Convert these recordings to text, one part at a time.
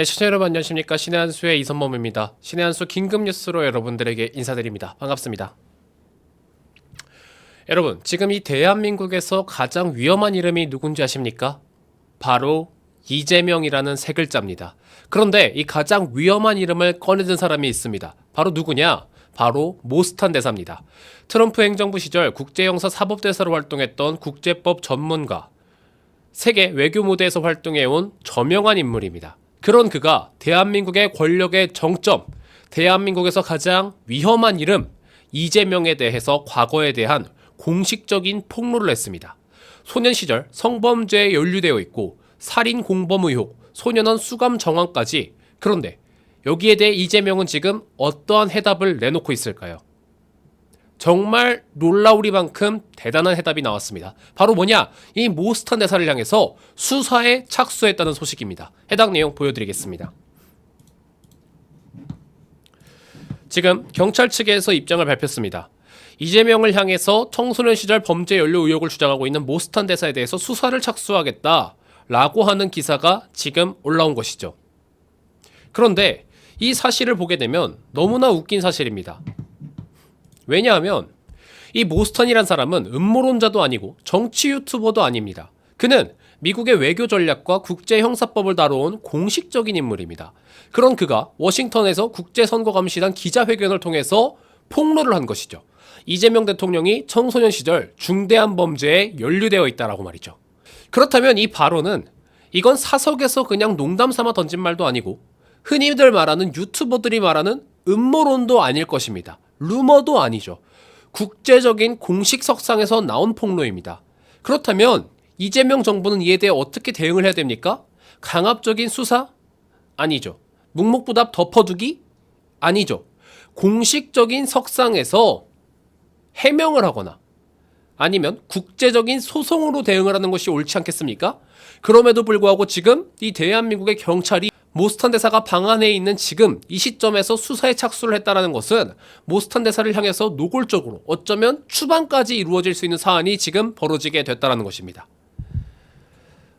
네, 시청자 여러분 안녕하십니까 신의 한수의 이선범입니다. 신의 한수 긴급 뉴스로 여러분들에게 인사드립니다. 반갑습니다. 여러분, 지금 이 대한민국에서 가장 위험한 이름이 누군지 아십니까? 바로 이재명이라는 세 글자입니다. 그런데 이 가장 위험한 이름을 꺼내든 사람이 있습니다. 바로 누구냐? 바로 모스탄 대사입니다. 트럼프 행정부 시절 국제형사 사법대사로 활동했던 국제법 전문가, 세계 외교 무대에서 활동해온 저명한 인물입니다. 그런 그가 대한민국의 권력의 정점, 대한민국에서 가장 위험한 이름, 이재명에 대해서 과거에 대한 공식적인 폭로를 했습니다. 소년 시절 성범죄에 연루되어 있고 살인 공범 의혹, 소년원 수감 정황까지 그런데 여기에 대해 이재명은 지금 어떠한 해답을 내놓고 있을까요? 정말 놀라우리만큼 대단한 해답이 나왔습니다. 바로 뭐냐? 이 모스탄 대사를 향해서 수사에 착수했다는 소식입니다. 해당 내용 보여드리겠습니다. 지금 경찰 측에서 입장을 발표했습니다. 이재명을 향해서 청소년 시절 범죄 연루 의혹을 주장하고 있는 모스탄 대사에 대해서 수사를 착수하겠다라고 하는 기사가 지금 올라온 것이죠. 그런데 이 사실을 보게 되면 너무나 웃긴 사실입니다. 왜냐하면 이 모스턴이란 사람은 음모론자도 아니고 정치 유튜버도 아닙니다. 그는 미국의 외교 전략과 국제 형사법을 다뤄온 공식적인 인물입니다. 그런 그가 워싱턴에서 국제선거감시단 기자회견을 통해서 폭로를 한 것이죠. 이재명 대통령이 청소년 시절 중대한 범죄에 연루되어 있다라고 말이죠. 그렇다면 이 발언은 이건 사석에서 그냥 농담 삼아 던진 말도 아니고 흔히들 말하는 유튜버들이 말하는 음모론도 아닐 것입니다. 루머도 아니죠. 국제적인 공식 석상에서 나온 폭로입니다. 그렇다면 이재명 정부는 이에 대해 어떻게 대응을 해야 됩니까? 강압적인 수사? 아니죠. 묵묵부답 덮어두기? 아니죠. 공식적인 석상에서 해명을 하거나 아니면 국제적인 소송으로 대응을 하는 것이 옳지 않겠습니까? 그럼에도 불구하고 지금 이 대한민국의 경찰이 모스탄 대사가 방 안에 있는 지금 이 시점에서 수사에 착수를 했다는 것은 모스탄 대사를 향해서 노골적으로 어쩌면 추방까지 이루어질 수 있는 사안이 지금 벌어지게 됐다는 것입니다.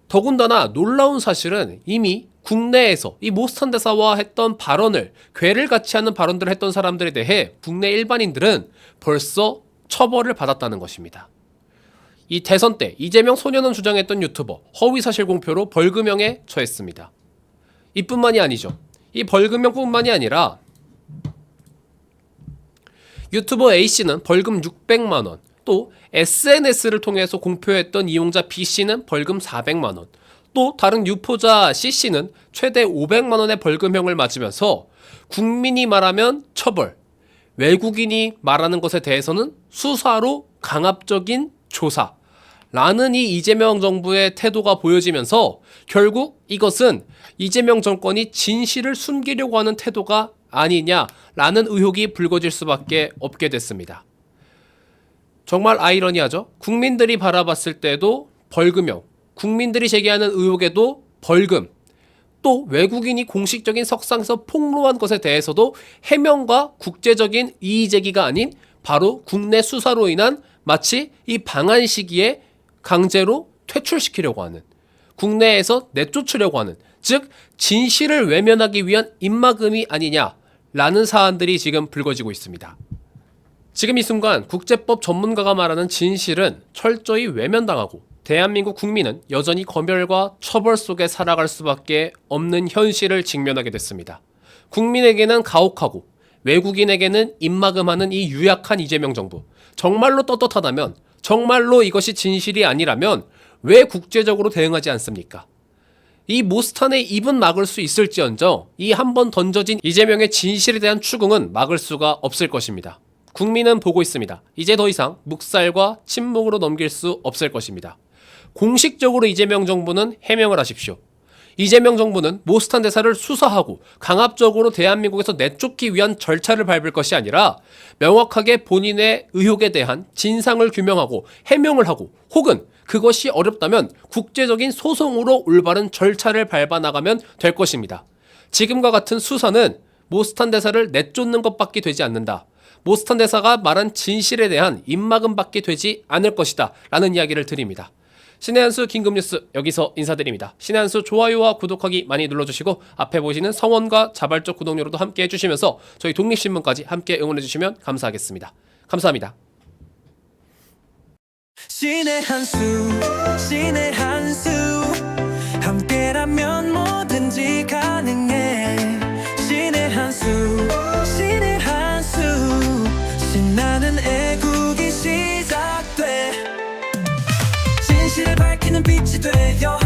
더군다나 놀라운 사실은 이미 국내에서 이 모스탄 대사와 했던 발언을 괴를 같이 하는 발언들을 했던 사람들에 대해 국내 일반인들은 벌써 처벌을 받았다는 것입니다. 이 대선 때 이재명 소년원 주장했던 유튜버 허위 사실 공표로 벌금형에 처했습니다. 이뿐만이 아니죠. 이 벌금형뿐만이 아니라 유튜버 A씨는 벌금 600만 원, 또 SNS를 통해서 공표했던 이용자 B씨는 벌금 400만 원, 또 다른 유포자 C씨는 최대 500만 원의 벌금형을 맞으면서 국민이 말하면 처벌, 외국인이 말하는 것에 대해서는 수사로 강압적인 조사, 라는 이 이재명 정부의 태도가 보여지면서 결국 이것은 이재명 정권이 진실을 숨기려고 하는 태도가 아니냐라는 의혹이 불거질 수밖에 없게 됐습니다. 정말 아이러니하죠? 국민들이 바라봤을 때도 벌금형, 국민들이 제기하는 의혹에도 벌금, 또 외국인이 공식적인 석상에서 폭로한 것에 대해서도 해명과 국제적인 이의 제기가 아닌 바로 국내 수사로 인한 마치 이 방한 시기에 강제로 퇴출시키려고 하는 국내에서 내쫓으려고 하는 즉 진실을 외면하기 위한 입막음이 아니냐라는 사안들이 지금 불거지고 있습니다. 지금 이 순간 국제법 전문가가 말하는 진실은 철저히 외면당하고 대한민국 국민은 여전히 검열과 처벌 속에 살아갈 수밖에 없는 현실을 직면하게 됐습니다. 국민에게는 가혹하고 외국인에게는 입막음하는 이 유약한 이재명 정부. 정말로 떳떳하다면 정말로 이것이 진실이 아니라면 왜 국제적으로 대응하지 않습니까? 이 모스탄의 입은 막을 수 있을지언정 이 한 번 던져진 이재명의 진실에 대한 추궁은 막을 수가 없을 것입니다. 국민은 보고 있습니다. 이제 더 이상 묵살과 침묵으로 넘길 수 없을 것입니다. 공식적으로 이재명 정부는 해명을 하십시오. 이재명 정부는 모스탄 대사를 수사하고 강압적으로 대한민국에서 내쫓기 위한 절차를 밟을 것이 아니라 명확하게 본인의 의혹에 대한 진상을 규명하고 해명을 하고 혹은 그것이 어렵다면 국제적인 소송으로 올바른 절차를 밟아 나가면 될 것입니다. 지금과 같은 수사는 모스탄 대사를 내쫓는 것밖에 되지 않는다. 모스탄 대사가 말한 진실에 대한 입막음밖에 되지 않을 것이다. 라는 이야기를 드립니다. 신의 한수 긴급뉴스 여기서 인사드립니다. 신의 한수 좋아요와 구독하기 많이 눌러주시고 앞에 보시는 성원과 자발적 구독료로도 함께 해주시면서 저희 독립신문까지 함께 응원해주시면 감사하겠습니다. 감사합니다. 신의 한수 신의 한수 함께라면 뭐든지 가능해 진실을 밝